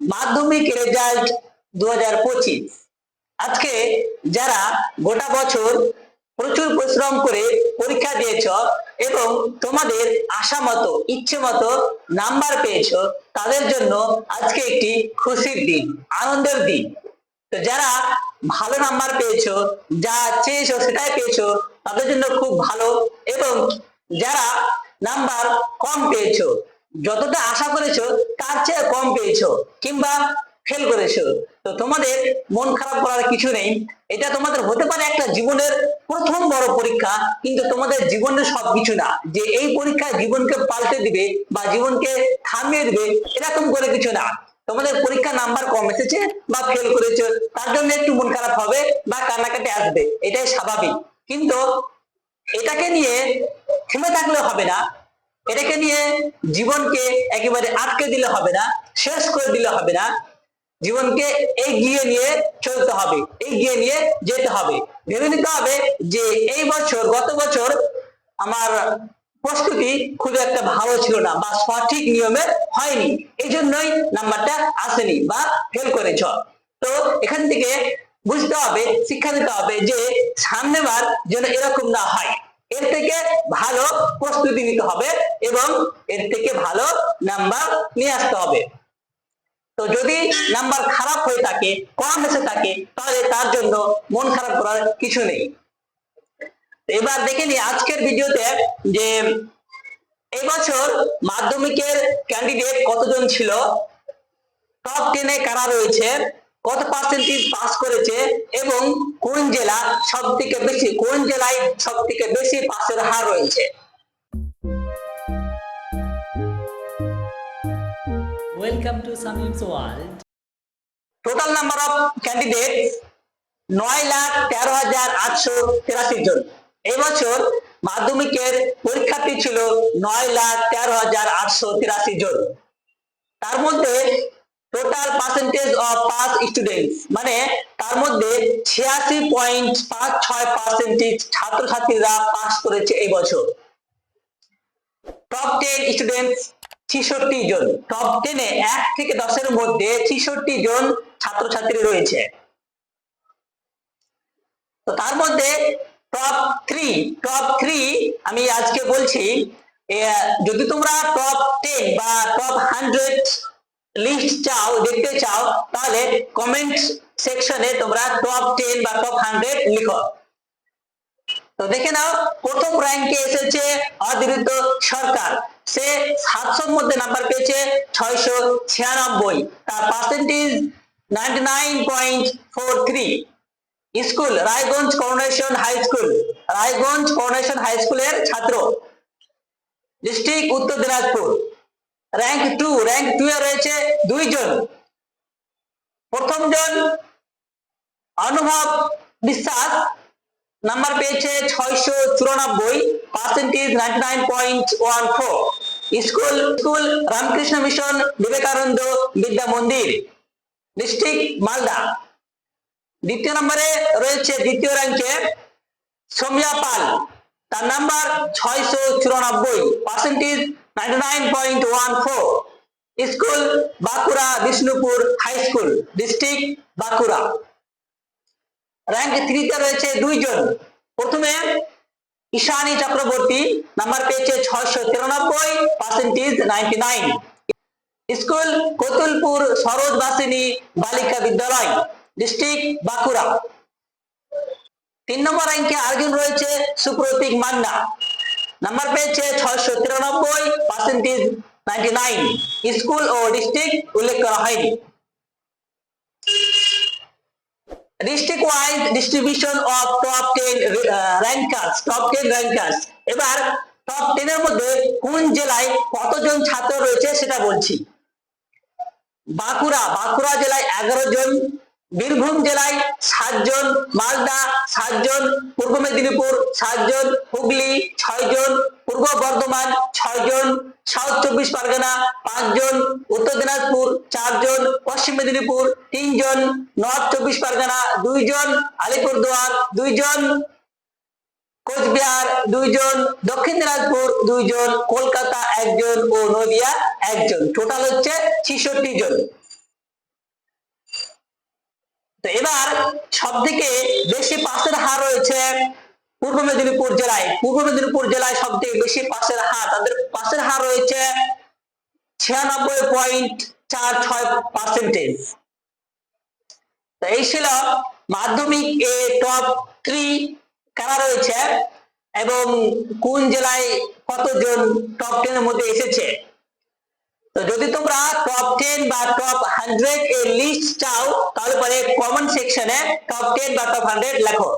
মাধ্যমিক রেজাল্ট দু হাজার পঁচিশ। আজকে যারা গোটা বছর প্রচুর পরিশ্রম করে পরীক্ষা দিয়েছ এবং তোমাদের আশা মতো, ইচ্ছে মতো নাম্বার পেয়েছ, তাদের জন্য আজকে একটি খুশির দিন, আনন্দের দিন। তো যারা ভালো নাম্বার পেয়েছ, যা চেয়েছো সেটাই পেয়েছ, তাদের জন্য খুব ভালো। এবং যারা নাম্বার কম পেয়েছ যতটা আশা করেছ, তার চেয়ে কম পেয়েছ কিংবা ফেল করেছ। তো তোমাদের মন খারাপ করার কিছু নেই। এটা তোমাদের হতে পারে একটা জীবনের প্রথম বড় পরীক্ষা, কিন্তু তোমাদের জীবনের সবকিছু না। যে এই পরীক্ষায় জীবনকে পাল্টে দিবে বা জীবনকে থামিয়ে দিবে, এরকম করে কিছু না। তোমাদের পরীক্ষা নাম্বার কম এসেছে বা ফেল করেছ, তার জন্য একটু মন খারাপ হবে বা কান্নাকাটি আসবে। এটাই স্বাভাবিক। কিন্তু এটাকে নিয়ে থেমে থাকলে হবে না। এটাকে নিয়ে জীবনকে একেবারে আটকে দিলে হবে না, শেষ করে দিলে হবে না। জীবনকে এগিয়ে নিয়ে চলতে হবে, এগিয়ে নিয়ে যেতে হবে। ভেবে নিতে হবে যে এই বছর, গত বছর আমার প্রস্তুতি খুব একটা ভালো ছিল না বা সঠিক নিয়মে হয়নি। এই জন্যই নাম্বারটা আসেনি বা ফেল করেছ। তো এখান থেকে বুঝতে হবে, শিক্ষা দিতে হবে যে সামনেবার যেন এরকম না হয়। এর থেকে ভালো প্রস্তুতি নিতে হবে। এবং এর থেকে ভালো নাম্বার নিয়ে আসতে হবে। তো যদি নাম্বার খারাপ হয়ে থাকে, কম এসে থাকে, তাহলে তার জন্য মন খারাপ করার কিছু নেই। এবার দেখে নি আজকের ভিডিওতে যে এবছর মাধ্যমিকের ক্যান্ডিডেট কতজন ছিল? টপ টেনে কারা রয়েছে? কত পার্সেন্টেজ পাস করেছে? এবং কোন জেলা সব থেকে বেশি কোন জেলায় সব থেকে বেশি পাসের হার রয়েছে? Welcome to Samim's World. Total number of candidate নয় লাখ তেরো হাজার আটশো তেরাশি মাধ্যমিকের পরীক্ষার্থী ছিল নয় লাখ তেরো হাজার আটশো তিরাশি জন। তার মধ্যে total percentage of pass students মানে তার মধ্যে ছিয়াশি পয়েন্ট পাঁচ ছয় পার্সেন্টেজ ছাত্রছাত্রীরা পাস করেছে এই বছর। টপ টেন স্টুডেন্টস ছিষট্টি জন। টপ টেনে এক থেকে দশের মধ্যে ছিষট্টি জন ছাত্রছাত্রী রয়েছে। তো তার মধ্যে টপ থ্রি টপ থ্রি আমি আজকে বলছি যদি তোমরা টপ টেন বা টপ হান্ড্রেড লিস্ট চাও, দেখতে চাও, তাহলে কমেন্ট সেকশনে তোমরা টপ টেন বা টপ হান্ড্রেড লিখো। তো দেখে নাও, প্রথম র্যাঙ্কে এসেছে অদিরিত সরকার। সে সাতশোর মধ্যে নাম্বার পেয়েছে ছয়শো ছিয়ানব্বই। তার percentage ninety school, Raiganj coronation high school Raiganj coronation high স্কুলের ছাত্র। District Uttar Dinajpur. Rank two rank two এ রয়েছে দুইজন। প্রথম জন অনুভব বিশ্বাস। নাম্বার পেয়েছে ছয়শো চুরানব্বই percentage ninety nine point one four school school Ramakrishna Mission Vivekananda Vidya Mandir district Malda দ্বিতীয় নম্বরে রয়েছে দ্বিতীয় র্যাঙ্কে সৌম্যা পাল তার নাম্বার ছয়শো চুরানব্বই percentage ninety nine point one four school Bankura Bishnupur high school district Bankura rank থ্রিতে রয়েছে দুইজন। প্রথমে ঈশানী চক্রবর্তী নাম্বার পেয়েছে ছয়শো তিরানব্বই percentage ninety nine school Kotulpur Saroj Basini Balika Vidyalaya district Bankura. তিন নম্বর র্যাঙ্কে আরেকজন রয়েছে সুপ্রতীক মান্না। নাম্বার পেয়েছে ছয়শো তিরানব্বই পার্সেন্টেজ নাইনটি নাইন স্কুল ও ডিস্ট্রিক্ট উল্লেখ করা হয়নি। District wise distribution of top ten rankers top ten rankers এবার টপ টেন এর মধ্যে কোন জেলায় কতজন ছাত্র রয়েছে সেটা বলছি। বাঁকুড়া বাঁকুড়া জেলায় এগারো জন, বীরভূম জেলায় সাতজন মালদা সাতজন পূর্ব মেদিনীপুর সাতজন হুগলি ছয়জন পূর্ব বর্ধমান ছয়জন সাউথ চব্বিশ পরগনা পাঁচজন, উত্তর দিনাজপুর চারজন, পশ্চিম মেদিনীপুর তিনজন, নর্থ চব্বিশ পরগনা দুইজন, আলিপুরদুয়ার দুইজন, কোচবিহার দুইজন, দক্ষিণ দিনাজপুর দুইজন, কলকাতা একজন ও নদিয়া একজন। টোটাল হচ্ছে ছিষট্টি জন। তো এবার সব থেকে বেশি পাশের হার রয়েছে পূর্ব মেদিনীপুর জেলায়, পূর্ব মেদিনীপুর জেলায় সব থেকে বেশি পাশের হার, তাদের পাশের হার রয়েছে ছিয়ানব্বই পয়েন্ট চার ছয় পার্সেন্টেজ এই ছিল মাধ্যমিক এ টপ থ্রি কারা রয়েছে এবং কোন জেলায় কতজন টপ টেন এর মধ্যে এসেছে? তো যদি তোমরা টপ টেন বা টপ হান্ড্রেড এর লিস্ট চাও, তাহলে পরে কমেন্ট সেকশনে টপ টেন বা টপ হান্ড্রেড লেখো।